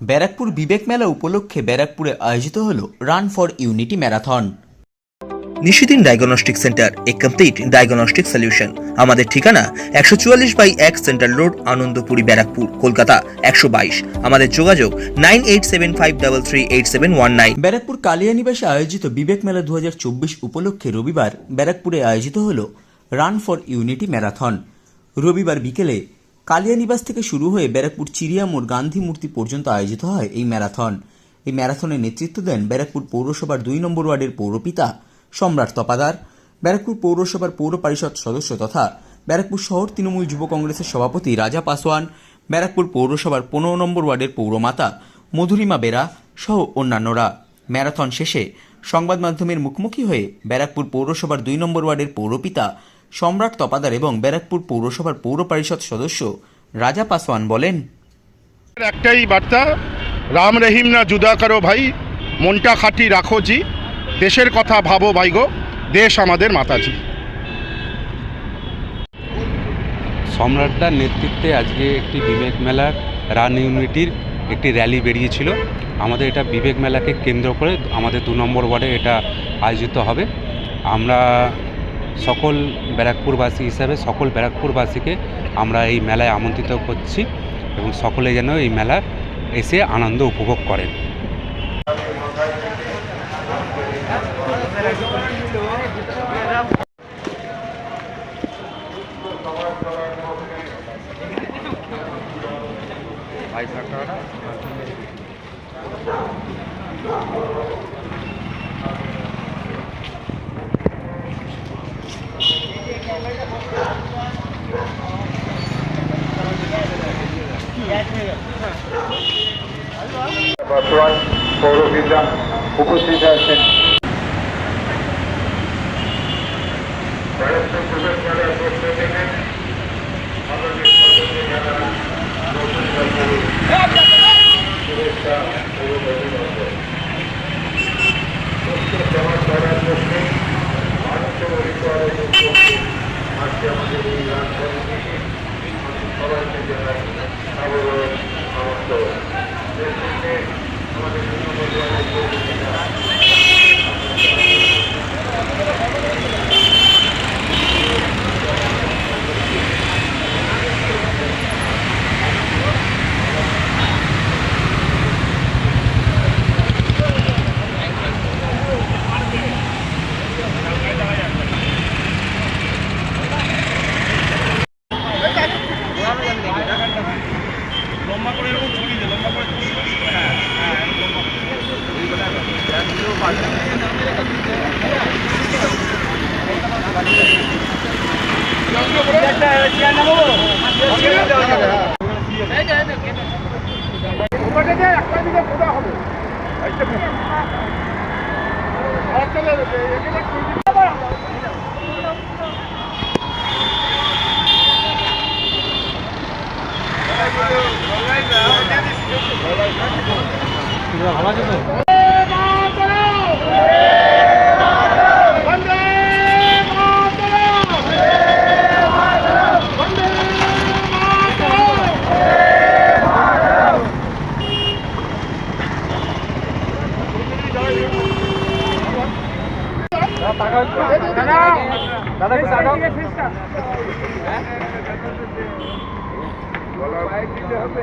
ব্যারাকপুর বিবেক মেলা উপলক্ষে ব্যারাকপুরে আয়োজিত হল run for unity marathon. Nishidin diagnostic centre A complete diagnostic solution. আমাদের ঠিকানা একশো চুয়াল্লিশ বাই এক সেন্ট্রাল রোড আনন্দপুরি ব্যারাকপুর কলকাতা একশো বাইশ। আমাদের যোগাযোগ nine eight seven five double three eight seven one nine. Barrackpore কালিয়ানিবাসে আয়োজিত বিবেক মেলা দু হাজার চব্বিশ উপলক্ষে রবিবার ব্যারাকপুরে আয়োজিত হল রান ফর ইউনিটি ম্যারাথন। রবিবার বিকেলে কালিয়ানিবাস থেকে শুরু হয়ে ব্যারাকপুর চিড়িয়ামোড় গান্ধী মূর্তি পর্যন্ত আয়োজিত হয় এই ম্যারাথন। এই ম্যারাথনের নেতৃত্ব দেন ব্যারাকপুর পৌরসভার দুই নম্বর ওয়ার্ডের পৌরপিতা সম্রাট তপাদার। ব্যারাকপুর পৌরসভার পৌর পরিষদ সদস্য তথা ব্যারাকপুর শহর তৃণমূল যুব কংগ্রেসের সভাপতি রাজা পাসওয়ান ব্যারাকপুর পৌরসভার পনেরো নম্বর ওয়ার্ডের পৌরমাতা মধুরিমা বেরা সহ অন্যান্যরা। ম্যারাথন শেষে সংবাদ মাধ্যমের মুখোমুখি হয়ে ব্যারাকপুর পৌরসভার দুই নম্বর ওয়ার্ডের পৌরপিতা সম্রাট তপাদার এবং ব্যারাকপুর পৌরসভার পৌর পরিষদ সদস্য রাজা পাসওয়ান বলেন একটাই বার্তা রাম রহিম না জুদা করো ভাই মনটা খাটি রাখো জি দেশের কথা ভাবো ভাই গো দেশ আমাদের মাতাজি। সম্রাটদার নেতৃত্বে আজকে একটি বিবেক মেলার রান ইউনিটির একটি র্যালি বেরিয়েছিল। আমাদের এটা বিবেক মেলাকে কেন্দ্র করে আমাদের দু নম্বর ওয়ার্ডে এটা আয়োজিত হবে। আমরা সকল ব্যারাকপুরবাসী হিসাবে, সকল ব্যারাকপুরবাসীকে আমরা এই মেলায় আমন্ত্রিত করছি এবং সকলে যেন এই মেলা এসে আনন্দ উপভোগ করেন। বর্তমান পৌরপিতা উপস্থিত আছেন। সবাইকে জানাই I will also designate লম্বা করে এরকম ছুরি দিয়ে লম্বা করে হ্যাঁ, হ্যাঁ, একটা দিকে খোঁজা হবে। ভালো আছে তো দাদা একটু আগাও গলা বাইক দিতে হবে